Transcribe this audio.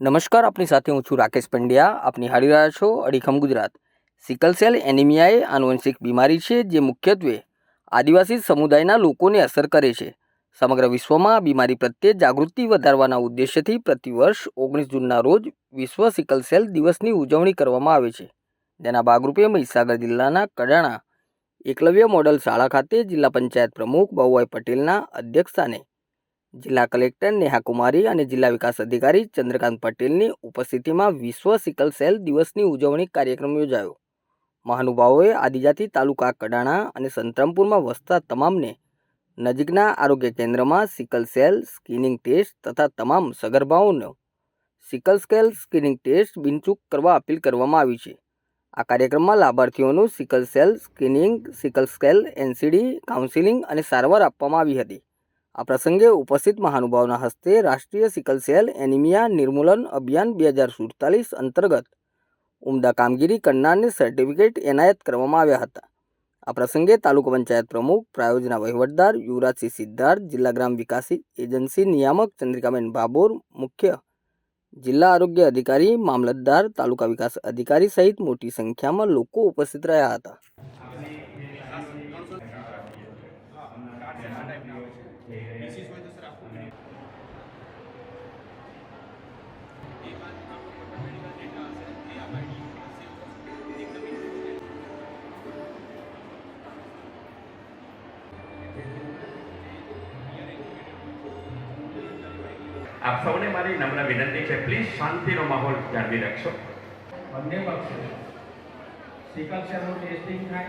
નમસ્કાર, આપની સાથે હું છું રાકેશ પંડ્યા. આપ નિહાળી રહ્યા છો અડીખમ ગુજરાત. સિકલ સેલ એનિમિયા એ આનુવંશિક બીમારી છે જે મુખ્યત્વે આદિવાસી સમુદાયના લોકોને અસર કરે છે. સમગ્ર વિશ્વમાં આ બીમારી પ્રત્યે જાગૃતિ વધારવાના ઉદ્દેશ્યથી પ્રતિવર્ષ ઓગણીસ જૂનના રોજ વિશ્વ સિકલ સેલ દિવસની ઉજવણી કરવામાં આવે છે. જેના ભાગરૂપે મહીસાગર જિલ્લાના કડાણા એકલવ્ય મોડલ શાળા ખાતે જિલ્લા પંચાયત પ્રમુખ બહુભાઈ પટેલના અધ્યક્ષસ્થાને જિલ્લા કલેક્ટર નેહા કુમારી અને જિલ્લા વિકાસ અધિકારી ચંદ્રકાંત પટેલની ઉપસ્થિતિમાં વિશ્વ સિકલ સેલ દિવસની ઉજવણી કાર્યક્રમ યોજાયો. મહાનુભાવોએ આદિજાતિ તાલુકા કડાણા અને સંતરામપુરમાં વસતા તમામને નજીકના આરોગ્ય કેન્દ્રમાં સિકલ સેલ સ્કિનિંગ ટેસ્ટ તથા તમામ સગર્ભાઓનો સિકલ સ્કેલ સ્કિનિંગ ટેસ્ટ બિનચૂક કરવા અપીલ કરવામાં આવી છે. આ કાર્યક્રમમાં લાભાર્થીઓનું sickle cell screening, sickle scale, NCD, counselling અને સારવાર આપવામાં આવી હતી. આ પ્રસંગે ઉપસ્થિત મહાનુભાવના હસ્તે રાષ્ટ્રીય સિકલ સેલ એનિમિયા નિર્મૂલન અભિયાન બે હજાર સુડતાલીસ અંતર્ગત ઉમદા કામગીરી કરનારને સર્ટિફિકેટ એનાયત કરવામાં આવ્યા હતા. આ પ્રસંગે તાલુકા પંચાયત પ્રમુખ, પ્રાયોજના વહીવટદાર યુવરાજસિંહ સિદ્ધાર્થ, જિલ્લા ગ્રામ વિકાસ એજન્સી નિયામક ચંદ્રિકાબેન ભાભોર, મુખ્ય જિલ્લા આરોગ્ય અધિકારી, મામલતદાર, તાલુકા વિકાસ અધિકારી સહિત મોટી સંખ્યામાં લોકો ઉપસ્થિત રહ્યા હતા. આપ સૌને મારી નમ્ર વિનંતી છે. પ્લીઝ શાંતિનો માહોલ જાળવી રાખશો. બંને પક્ષે સિકલ સેલનું ટેસ્ટિંગ થાય